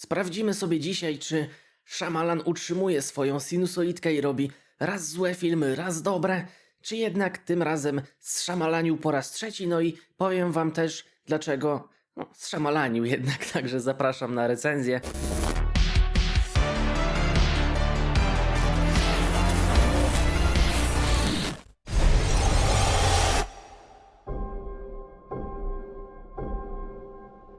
Sprawdzimy sobie dzisiaj, czy Shyamalan utrzymuje swoją sinusoidkę i robi raz złe filmy, raz dobre, czy jednak tym razem zszamalanił po raz trzeci, no i powiem wam też dlaczego no, zszamalanił jednak, także zapraszam na recenzję.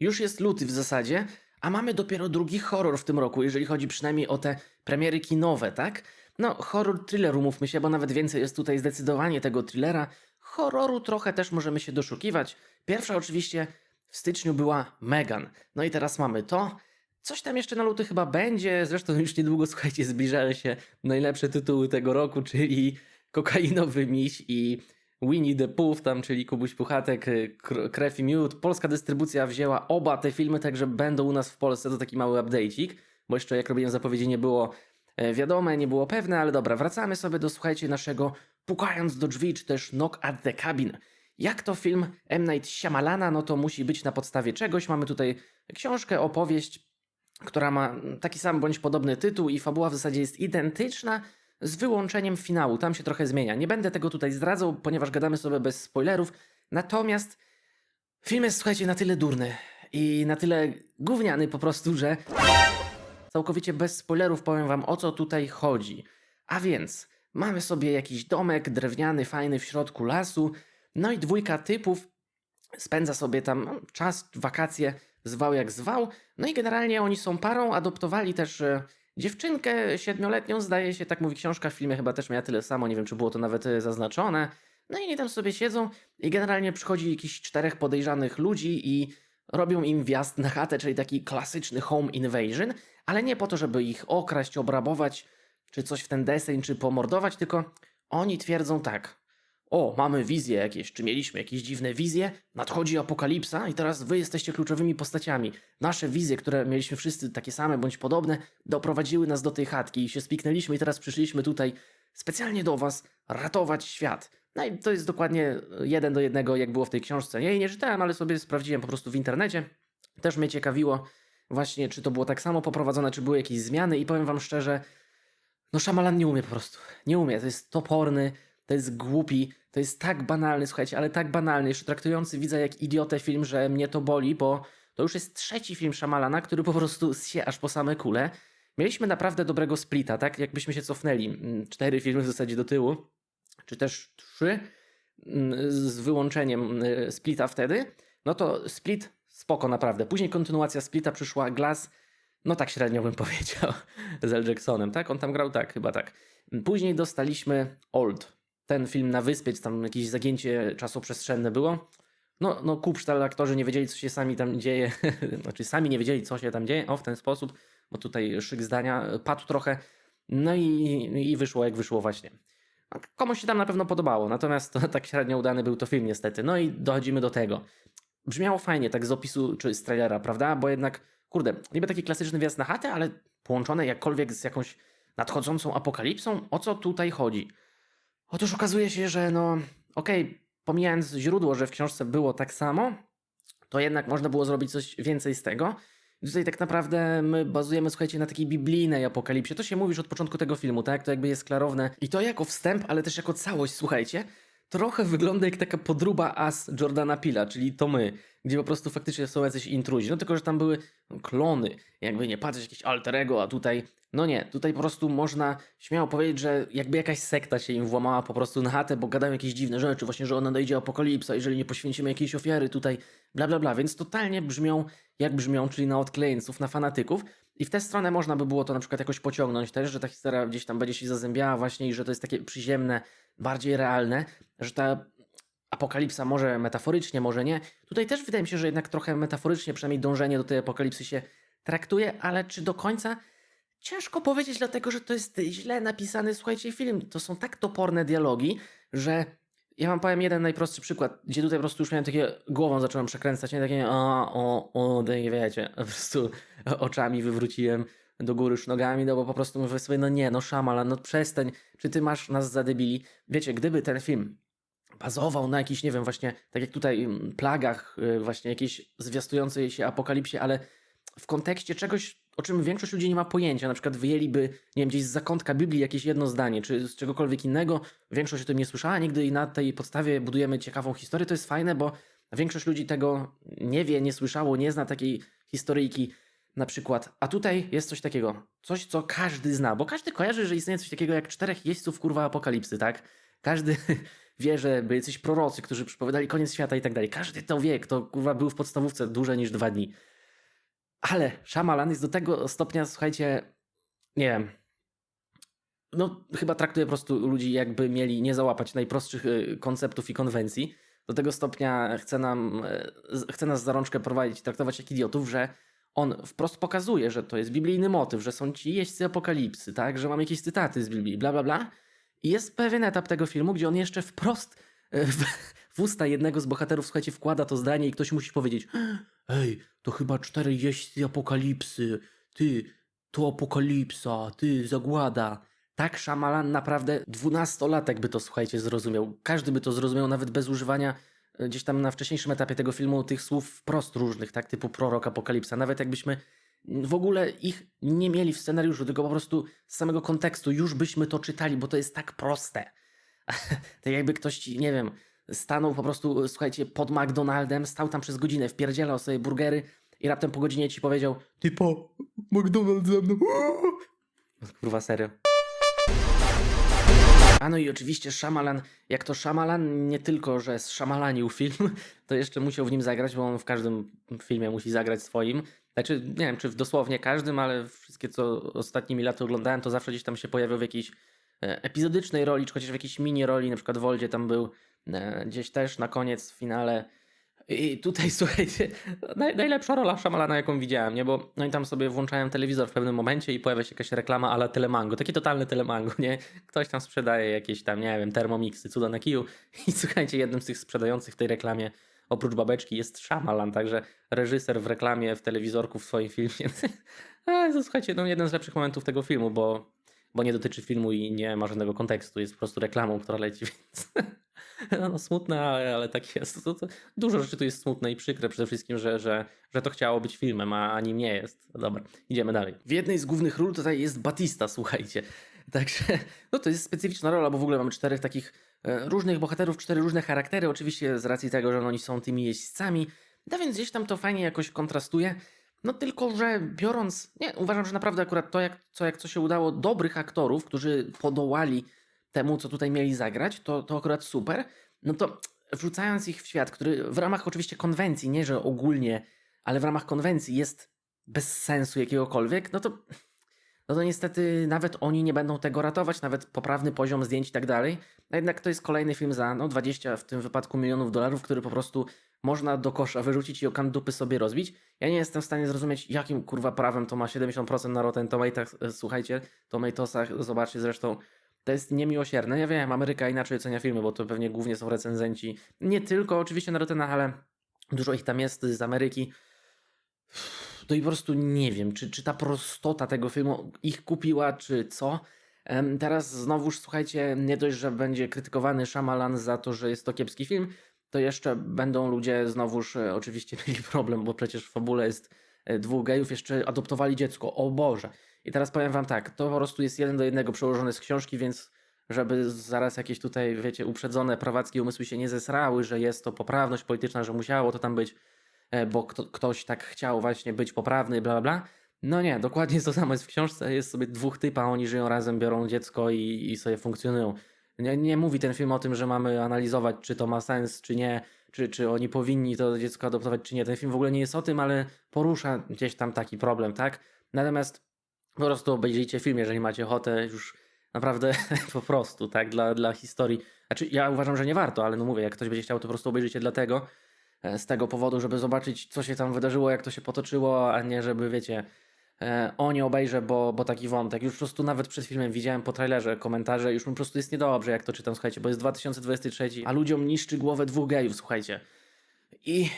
Już jest luty w zasadzie, a mamy dopiero drugi horror w tym roku, jeżeli chodzi przynajmniej o te premiery kinowe, tak? No, horror thriller, umówmy się, bo nawet więcej jest tutaj zdecydowanie tego thrillera. Horroru trochę też możemy się doszukiwać. Pierwsza oczywiście w styczniu była Megan. No i teraz mamy to. Coś tam jeszcze na luty chyba będzie, zresztą już niedługo, słuchajcie, zbliżają się najlepsze tytuły tego roku, czyli Kokainowy Miś i Winnie the Pooh, tam, czyli Kubuś Puchatek, y, Kr- Krew i Miód. Polska dystrybucja wzięła oba te filmy, także będą u nas w Polsce. To taki mały update'ik, bo jeszcze jak robiłem zapowiedzi nie było e, wiadome, nie było pewne, ale dobra, wracamy sobie do, słuchajcie, naszego Pukając do drzwi, czy też Knock at the Cabin. Jak to film M. Night Shyamalana, no to musi być na podstawie czegoś. Mamy tutaj książkę, opowieść, która ma taki sam bądź podobny tytuł i fabuła w zasadzie jest identyczna, z wyłączeniem finału. Tam się trochę zmienia. Nie będę tego tutaj zdradzał, ponieważ gadamy sobie bez spoilerów. Natomiast film jest, słuchajcie, na tyle durny i na tyle gówniany po prostu, że całkowicie bez spoilerów powiem wam o co tutaj chodzi. A więc mamy sobie jakiś domek drewniany, fajny w środku lasu, no i dwójka typów spędza sobie tam no, czas, wakacje, zwał jak zwał. No i generalnie oni są parą, adoptowali też e, dziewczynkę siedmioletnią, zdaje się, tak mówi książka, w filmie chyba też miała tyle samo, nie wiem czy było to nawet e, zaznaczone. No i oni tam sobie siedzą i generalnie przychodzi jakichś czterech podejrzanych ludzi i robią im wjazd na chatę, czyli taki klasyczny home invasion, ale nie po to, żeby ich okraść, obrabować, czy coś w ten deseń, czy pomordować, tylko oni twierdzą tak. O, mamy wizje jakieś, czy mieliśmy jakieś dziwne wizje? Nadchodzi apokalipsa i teraz wy jesteście kluczowymi postaciami. Nasze wizje, które mieliśmy wszyscy takie same bądź podobne, doprowadziły nas do tej chatki i się spiknęliśmy i teraz przyszliśmy tutaj specjalnie do was ratować świat. No i to jest dokładnie jeden do jednego, jak było w tej książce. Ja jej nie czytałem, ale sobie sprawdziłem po prostu w internecie. Też mnie ciekawiło właśnie, czy to było tak samo poprowadzone, czy były jakieś zmiany i powiem wam szczerze, no Shyamalan nie umie po prostu. Nie umie, to jest toporny, to jest głupi, to jest tak banalny, słuchajcie, ale tak banalny, jeszcze traktujący widza jak idiotę film, że mnie to boli, bo to już jest trzeci film Shyamalana, który po prostu się aż po same kule. Mieliśmy naprawdę dobrego splita, tak? Jakbyśmy się cofnęli mm, cztery filmy w zasadzie do tyłu, czy też trzy, mm, z wyłączeniem y, splita wtedy, no to split spoko naprawdę. Później kontynuacja splita przyszła Glass, no tak średnio bym powiedział, z L. Jacksonem, tak? On tam grał tak, chyba tak. Później dostaliśmy Old, ten film na wyspie, tam jakieś zagięcie czasoprzestrzenne było. No, no kupsztal, aktorzy nie wiedzieli, co się sami tam dzieje, znaczy sami nie wiedzieli, co się tam dzieje, o w ten sposób, bo tutaj szyk zdania padł trochę, no i, i wyszło jak wyszło właśnie. Komuś się tam na pewno podobało, natomiast to, tak średnio udany był to film niestety. No i dochodzimy do tego. Brzmiało fajnie tak z opisu czy z trailera, prawda? Bo jednak, kurde, niby taki klasyczny wjazd na chatę, ale połączone jakkolwiek z jakąś nadchodzącą apokalipsą, o co tutaj chodzi? Otóż okazuje się, że no, okej, pomijając źródło, że w książce było tak samo, to jednak można było zrobić coś więcej z tego. I tutaj tak naprawdę my bazujemy, słuchajcie, na takiej biblijnej apokalipsie. To się mówi już od początku tego filmu, tak? To jakby jest klarowne. I to jako wstęp, ale też jako całość, słuchajcie. Trochę wygląda jak taka podruba as Jordana Pila, czyli to my, gdzie po prostu faktycznie są jacyś intruzi. No tylko, że tam były klony, jakby nie patrzeć, jakieś alter ego, a tutaj, no nie, tutaj po prostu można śmiało powiedzieć, że jakby jakaś sekta się im włamała po prostu na chatę, bo gadają jakieś dziwne rzeczy, właśnie, że ona nadejdzie apokalipsa, jeżeli nie poświęcimy jakiejś ofiary tutaj, bla bla bla, więc totalnie brzmią jak brzmią, czyli na odklejeńców, na fanatyków. I w tę stronę można by było to na przykład jakoś pociągnąć też, że ta historia gdzieś tam będzie się zazębiała właśnie i że to jest takie przyziemne, bardziej realne, że ta apokalipsa może metaforycznie, może nie. Tutaj też wydaje mi się, że jednak trochę metaforycznie, przynajmniej dążenie do tej apokalipsy się traktuje, ale czy do końca? Ciężko powiedzieć, dlatego że to jest źle napisany, słuchajcie, film. To są tak toporne dialogi, że ja wam powiem jeden najprostszy przykład, gdzie tutaj po prostu już miałem takie, głową zacząłem przekręcać, nie takie, o, o, o, nie wiecie, po prostu oczami wywróciłem do góry już nogami, no bo po prostu mówię sobie, no nie, no szamala, no przestań, czy ty masz nas za debili? Wiecie, gdyby ten film bazował na jakichś, nie wiem, właśnie, tak jak tutaj, plagach, y, właśnie jakiejś zwiastującej się apokalipsie, ale w kontekście czegoś o czym większość ludzi nie ma pojęcia. Na przykład wyjęliby, nie wiem, gdzieś z zakątka Biblii jakieś jedno zdanie, czy z czegokolwiek innego. Większość o tym nie słyszała nigdy i na tej podstawie budujemy ciekawą historię. To jest fajne, bo większość ludzi tego nie wie, nie słyszało, nie zna takiej historyjki na przykład. A tutaj jest coś takiego, coś co każdy zna, bo każdy kojarzy, że istnieje coś takiego jak czterech jeźdźców kurwa apokalipsy, tak? Każdy wie, że byli coś prorocy, którzy przypowiadali koniec świata i tak dalej. Każdy to wie, kto kurwa był w podstawówce dłużej niż dwa dni. Ale Shyamalan jest do tego stopnia, słuchajcie, nie wiem, no chyba traktuje po prostu ludzi jakby mieli nie załapać najprostszych y, konceptów i konwencji. Do tego stopnia chce, nam, y, chce nas za rączkę prowadzić traktować jak idiotów, że on wprost pokazuje, że to jest biblijny motyw, że są ci jeźdźcy apokalipsy, tak, że mamy jakieś cytaty z Biblii, bla bla bla. I jest pewien etap tego filmu, gdzie on jeszcze wprost y, w, w usta jednego z bohaterów, słuchajcie, wkłada to zdanie i ktoś musi powiedzieć Ej, to chyba cztery jeźdźcy apokalipsy, ty, to apokalipsa, ty, zagłada. Tak, Shyamalan naprawdę dwunastolatek by to, słuchajcie, zrozumiał. Każdy by to zrozumiał, nawet bez używania e, gdzieś tam na wcześniejszym etapie tego filmu tych słów wprost różnych, tak, typu prorok, apokalipsa. Nawet jakbyśmy w ogóle ich nie mieli w scenariuszu, tylko po prostu z samego kontekstu już byśmy to czytali, bo to jest tak proste. tak jakby ktoś, nie wiem, stanął po prostu, słuchajcie, pod McDonaldem, stał tam przez godzinę, wpierdzielał sobie burgery i raptem po godzinie ci powiedział Ty po, McDonald's ze mną. Kurwa, serio. A no i oczywiście Shyamalan, jak to Shyamalan nie tylko, że zszamalanił film, to jeszcze musiał w nim zagrać, bo on w każdym filmie musi zagrać swoim. Znaczy, nie wiem, czy w dosłownie każdym, ale wszystkie, co ostatnimi laty oglądałem, to zawsze gdzieś tam się pojawiał w jakiejś epizodycznej roli, czy chociaż w jakiejś mini roli, na przykład Woldzie tam był e, gdzieś też na koniec w finale. I tutaj, słuchajcie, naj, najlepsza rola Shyamalana, jaką widziałem, nie? Bo oni tam sobie włączają telewizor w pewnym momencie i pojawia się jakaś reklama ala Telemango. Taki totalny Telemango, nie? Ktoś tam sprzedaje jakieś tam, nie wiem, termomiksy, cuda na kiju. I słuchajcie, jednym z tych sprzedających w tej reklamie, oprócz babeczki, jest Shyamalan, także reżyser w reklamie, w telewizorku w swoim filmie. A, to, słuchajcie, no jeden z lepszych momentów tego filmu, bo, bo nie dotyczy filmu i nie ma żadnego kontekstu. Jest po prostu reklamą, która leci, więc... No, no smutne, ale, ale tak jest. To, to, dużo rzeczy tu jest smutne i przykre przede wszystkim, że, że, że to chciało być filmem, a, nim nie jest. No dobra, idziemy dalej. W jednej z głównych ról tutaj jest Batista, słuchajcie. Także no to jest specyficzna rola, bo w ogóle mamy czterech takich e, różnych bohaterów, cztery różne charaktery, oczywiście z racji tego, że oni są tymi jeźdźcami, no więc gdzieś tam to fajnie jakoś kontrastuje. No tylko, że biorąc, nie, uważam, że naprawdę akurat to, jak, co, jak co się udało dobrych aktorów, którzy podołali temu, co tutaj mieli zagrać, to, to akurat super. No to wrzucając ich w świat, który w ramach oczywiście konwencji, nie że ogólnie, ale w ramach konwencji jest bez sensu jakiegokolwiek, no to, no to niestety nawet oni nie będą tego ratować, nawet poprawny poziom zdjęć i tak dalej. A jednak to jest kolejny film za no 20 w tym wypadku milionów dolarów, który po prostu można do kosza wyrzucić i okan dupy sobie rozbić. Ja nie jestem w stanie zrozumieć, jakim kurwa prawem to ma 70% na Rotten Tomatoes, e, słuchajcie, Tomatoesach, zobaczcie zresztą, to jest niemiłosierne. Ja wiem, Ameryka inaczej ocenia filmy, bo to pewnie głównie są recenzenci. Nie tylko oczywiście na Rottenach, ale dużo ich tam jest z Ameryki. To i po prostu nie wiem, czy, czy ta prostota tego filmu ich kupiła, czy co. Teraz znowuż, słuchajcie, nie dość, że będzie krytykowany Shyamalan za to, że jest to kiepski film, to jeszcze będą ludzie znowuż e, oczywiście mieli problem, bo przecież w fabule jest e, dwóch gejów, jeszcze adoptowali dziecko. O Boże. I teraz powiem wam tak, to po prostu jest jeden do jednego przełożone z książki, więc żeby zaraz jakieś tutaj, wiecie, uprzedzone prawackie umysły się nie zesrały, że jest to poprawność polityczna, że musiało to tam być, e, bo kto, ktoś tak chciał właśnie być poprawny, bla, bla, bla. No nie, dokładnie to samo jest w książce, jest sobie dwóch typa, oni żyją razem, biorą dziecko i, i sobie funkcjonują. Nie, nie mówi ten film o tym, że mamy analizować, czy to ma sens, czy nie, czy, czy oni powinni to dziecko adoptować, czy nie. Ten film w ogóle nie jest o tym, ale porusza gdzieś tam taki problem, tak? Natomiast po prostu obejrzyjcie film, jeżeli macie ochotę, już naprawdę po prostu, tak, dla, dla historii. Znaczy, ja uważam, że nie warto, ale no mówię, jak ktoś będzie chciał, to po prostu obejrzyjcie dlatego, e, z tego powodu, żeby zobaczyć, co się tam wydarzyło, jak to się potoczyło, a nie żeby, wiecie, o nie obejrzę, bo, bo taki wątek. Już po prostu nawet przed filmem widziałem po trailerze komentarze, już mi po prostu jest niedobrze, jak to czytam, słuchajcie, bo jest 2023, a ludziom niszczy głowę dwóch gejów, słuchajcie. I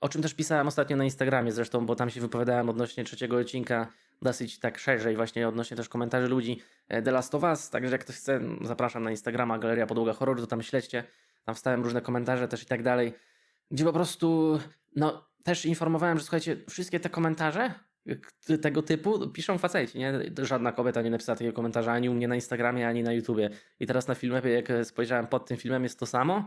o czym też pisałem ostatnio na Instagramie zresztą, bo tam się wypowiadałem odnośnie trzeciego odcinka dosyć tak szerzej właśnie odnośnie też komentarzy ludzi e, The Last of Us, także jak ktoś chce, zapraszam na Instagrama Galeria Podłoga Horroru, to tam śledźcie, tam wstałem różne komentarze też i tak dalej, gdzie po prostu, no też informowałem, że słuchajcie, wszystkie te komentarze tego typu piszą faceci, nie? Żadna kobieta nie napisała takiego komentarza ani u mnie na Instagramie, ani na YouTubie. I teraz na filmie, jak spojrzałem pod tym filmem, jest to samo.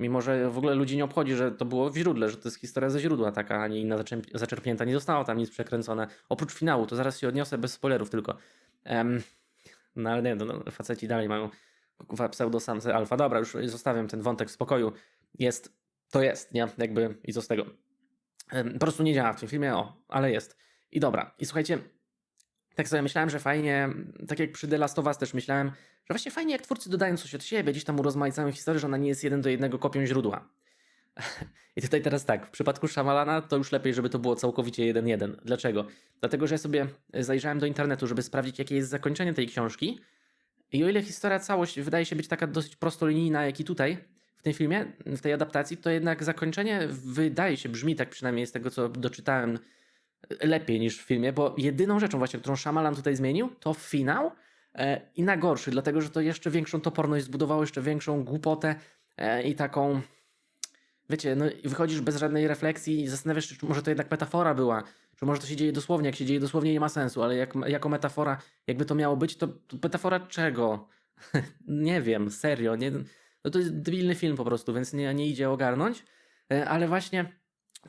Mimo, że w ogóle ludzi nie obchodzi, że to było w źródle, że to jest historia ze źródła taka, a nie inna zaczerp- zaczerpnięta. Nie zostało tam nic przekręcone. Oprócz finału, to zaraz się odniosę bez spoilerów tylko. Em, no ale nie, no, no, faceci dalej mają pseudosamce alfa. Dobra, już zostawiam ten wątek w spokoju. Jest, to jest, nie? Jakby i co z tego. Em, Po prostu nie działa w tym filmie, o, ale jest. I dobra, i słuchajcie, tak sobie myślałem, że fajnie, tak jak przy The Last of Us też myślałem, że właśnie fajnie jak twórcy dodają coś od siebie, gdzieś tam urozmaicają historię, że ona nie jest jeden do jednego kopią źródła. I tutaj teraz tak, w przypadku Shyamalana to już lepiej, żeby to było całkowicie jeden jeden. Dlaczego? Dlatego, że ja sobie zajrzałem do internetu, żeby sprawdzić, jakie jest zakończenie tej książki. I o ile historia całość wydaje się być taka dosyć prostolinijna, jak i tutaj, w tym filmie, w tej adaptacji, to jednak zakończenie wydaje się, brzmi tak przynajmniej z tego, co doczytałem, lepiej niż w filmie, bo jedyną rzeczą właśnie, którą Shyamalan tutaj zmienił, to finał e, i na gorszy, dlatego, że to jeszcze większą toporność zbudowało, jeszcze większą głupotę e, i taką wiecie, no wychodzisz bez żadnej refleksji i zastanawiasz się, czy może to jednak metafora była, czy może to się dzieje dosłownie, jak się dzieje dosłownie nie ma sensu, ale jak, jako metafora, jakby to miało być, to, to metafora czego? nie wiem, serio, nie, no to jest debilny film po prostu, więc nie, nie idzie ogarnąć, E, ale właśnie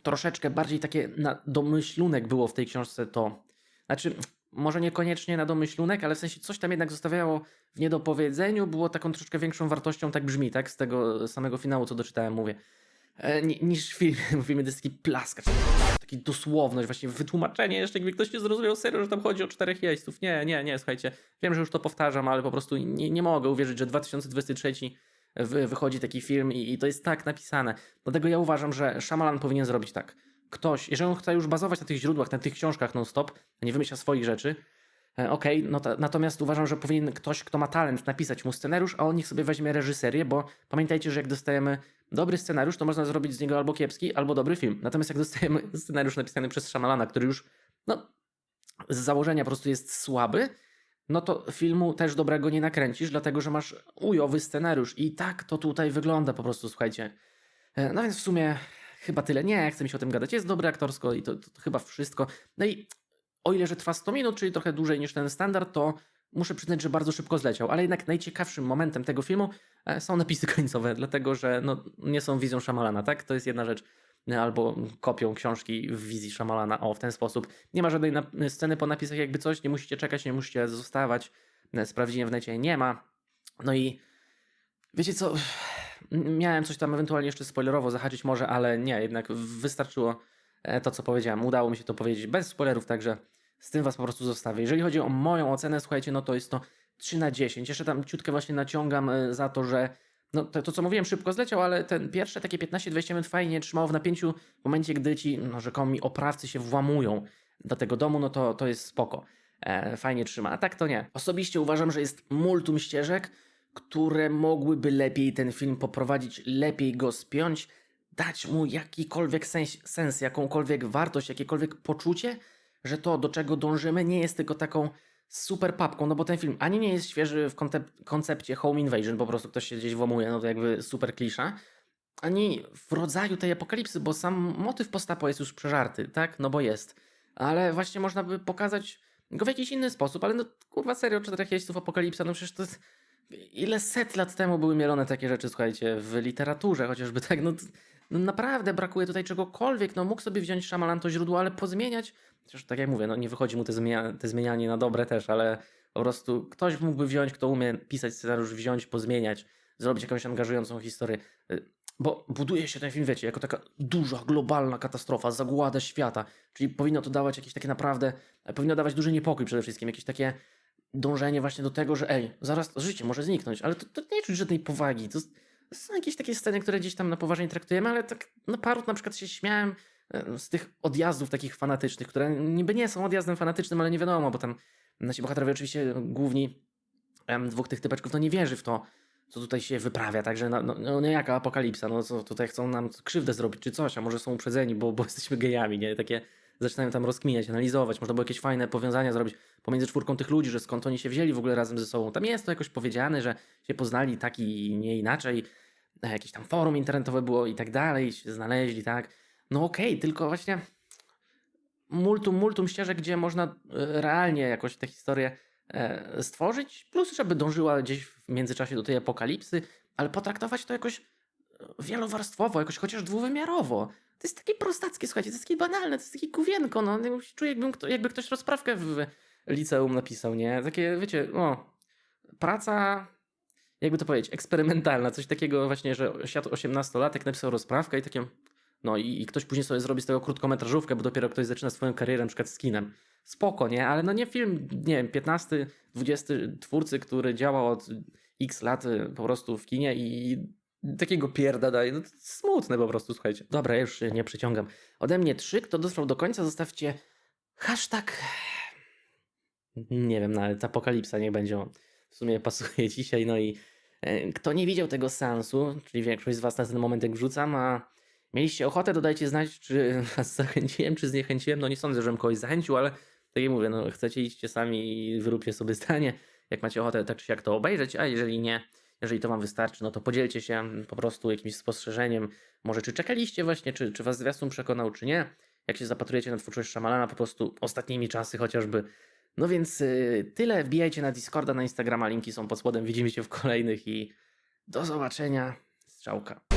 troszeczkę bardziej takie na domyślunek było w tej książce to, znaczy może niekoniecznie na domyślunek, ale w sensie coś tam jednak zostawiało w niedopowiedzeniu, było taką troszeczkę większą wartością, tak brzmi, tak, z tego samego finału, co doczytałem, mówię e, ni- niż. W filmie to jest taki plaskacz, taki dosłowność, właśnie wytłumaczenie jeszcze, jakby ktoś nie zrozumiał serio, że tam chodzi o czterech jeźdźców. Nie, nie, nie, słuchajcie, wiem, że już to powtarzam, ale po prostu nie, nie mogę uwierzyć, że 2023 wy, wychodzi taki film i, i to jest tak napisane. Dlatego ja uważam, że Shyamalan powinien zrobić tak. Ktoś, jeżeli on chce już bazować na tych źródłach, na tych książkach non-stop, nie wymyśla swoich rzeczy, E, Okej, no ta, natomiast uważam, że powinien ktoś, kto ma talent, napisać mu scenariusz, a on niech sobie weźmie reżyserię, bo pamiętajcie, że jak dostajemy dobry scenariusz, to można zrobić z niego albo kiepski, albo dobry film. Natomiast jak dostajemy scenariusz napisany przez Shyamalana, który już no, z założenia po prostu jest słaby, no to filmu też dobrego nie nakręcisz, dlatego że masz ujowy scenariusz. I tak to tutaj wygląda po prostu, słuchajcie. E, No więc w sumie chyba tyle. Nie, chcę mi się o tym gadać. Jest dobre aktorsko i to, to, to chyba wszystko. No i o ile, że trwa 100 minut, czyli trochę dłużej niż ten standard, to muszę przyznać, że bardzo szybko zleciał. Ale jednak najciekawszym momentem tego filmu e, są napisy końcowe, dlatego że no, nie są wizją Shyamalana, tak? To jest jedna rzecz. E, Albo kopią książki w wizji Shyamalana, o, w ten sposób. Nie ma żadnej sceny po napisach jakby coś, nie musicie czekać, nie musicie zostawać. E, Sprawdziłem w necie, nie ma. No i wiecie co, miałem coś tam ewentualnie jeszcze spoilerowo zahaczyć może, ale nie, jednak wystarczyło e, to, co powiedziałem. Udało mi się to powiedzieć bez spoilerów, także z tym was po prostu zostawię. Jeżeli chodzi o moją ocenę, słuchajcie, no to jest to 3 na 10. Jeszcze tam ciutkę właśnie naciągam za to, że no to, to co mówiłem szybko zleciał, ale ten pierwsze takie 15-20 minut fajnie trzymało w napięciu w momencie, gdy ci no, rzekomi oprawcy się włamują do tego domu, no to, to jest spoko. E, fajnie trzyma, a tak to nie. Osobiście uważam, że jest multum ścieżek, które mogłyby lepiej ten film poprowadzić, lepiej go spiąć, dać mu jakikolwiek sens, sens jakąkolwiek wartość, jakiekolwiek poczucie, że to, do czego dążymy, nie jest tylko taką super papką, no bo ten film ani nie jest świeży w kontep- koncepcie home invasion, po prostu ktoś się gdzieś włamuje, no to jakby super klisza, ani w rodzaju tej apokalipsy, bo sam motyw postapo jest już przeżarty, tak? No bo jest. Ale właśnie można by pokazać go w jakiś inny sposób, ale no kurwa serio, czterech jeźdźców apokalipsa, no przecież to jest... Ile set lat temu były mielone takie rzeczy, słuchajcie, w literaturze chociażby, tak? No, no naprawdę brakuje tutaj czegokolwiek, no mógł sobie wziąć Shyamalan to źródło, ale pozmieniać, chociaż tak jak mówię, no nie wychodzi mu te, zmienia, te zmienianie na dobre też, ale po prostu ktoś mógłby wziąć, kto umie pisać scenariusz, wziąć, pozmieniać, zrobić jakąś angażującą historię. Y, Bo buduje się ten film, wiecie, jako taka duża, globalna katastrofa, zagłada świata. Czyli powinno to dawać jakieś takie naprawdę, powinno dawać duży niepokój przede wszystkim, jakieś takie dążenie właśnie do tego, że ej, zaraz życie może zniknąć, ale to, to nie czuć żadnej powagi. To, to są jakieś takie sceny, które gdzieś tam na poważnie traktujemy, ale tak na paru na przykład się śmiałem z tych odjazdów takich fanatycznych, które niby nie są odjazdem fanatycznym, ale nie wiadomo, bo tam nasi bohaterowie oczywiście główni dwóch tych typeczków, no nie wierzy w to, co tutaj się wyprawia, także no, no, no niejaka apokalipsa, no co tutaj chcą nam krzywdę zrobić czy coś, a może są uprzedzeni, bo, bo jesteśmy gejami, nie? Takie zaczynają tam rozkminiać, analizować, można było jakieś fajne powiązania zrobić pomiędzy czwórką tych ludzi, że skąd oni się wzięli w ogóle razem ze sobą. Tam jest to jakoś powiedziane, że się poznali tak i nie inaczej, e, jakieś tam forum internetowe było i tak dalej, się znaleźli, tak. No okej, tylko właśnie multum, multum ścieżek, gdzie można e, realnie jakoś tę historię e, stworzyć, plus żeby dążyła gdzieś w międzyczasie do tej apokalipsy, ale potraktować to jakoś e, wielowarstwowo, jakoś chociaż dwuwymiarowo. To jest takie prostackie, słuchajcie, to jest takie banalne, to jest takie kuwienko, no. Czuję, jakbym, kto- jakby ktoś rozprawkę w liceum napisał, nie? Takie, wiecie, o, praca, jakby to powiedzieć, eksperymentalna, coś takiego właśnie, że świat 18-latek napisał rozprawkę i takie, no i, i ktoś później sobie zrobi z tego krótkometrażówkę, bo dopiero ktoś zaczyna swoją karierę przykład z kinem. Spoko, nie? Ale no nie film, nie wiem, 15, 20 twórcy, który działał od x lat y, po prostu w kinie i takiego pierda daje. No smutne po prostu, słuchajcie. Dobra, ja już nie przeciągam. Ode mnie trzy, kto dotrwał do końca, zostawcie hashtag nie wiem, nawet apokalipsa niech będzie on. W sumie pasuje dzisiaj, no i e, kto nie widział tego seansu, czyli większość z was na ten moment jak wrzucam, a mieliście ochotę, dodajcie znać, czy was zachęciłem, czy zniechęciłem. No nie sądzę, żebym kogoś zachęcił, ale tak jak mówię, no chcecie idźcie sami i wyróbcie sobie zdanie, jak macie ochotę tak czy siak to obejrzeć, a jeżeli nie, jeżeli to wam wystarczy, no to podzielcie się po prostu jakimś spostrzeżeniem, może czy czekaliście właśnie, czy, czy was zwiastun przekonał, czy nie. Jak się zapatrujecie na twórczość Szamalana, po prostu ostatnimi czasy chociażby, no więc y, tyle. Wbijajcie na Discorda, na Instagrama, linki są pod spodem. Widzimy się w kolejnych i do zobaczenia. Strzałka.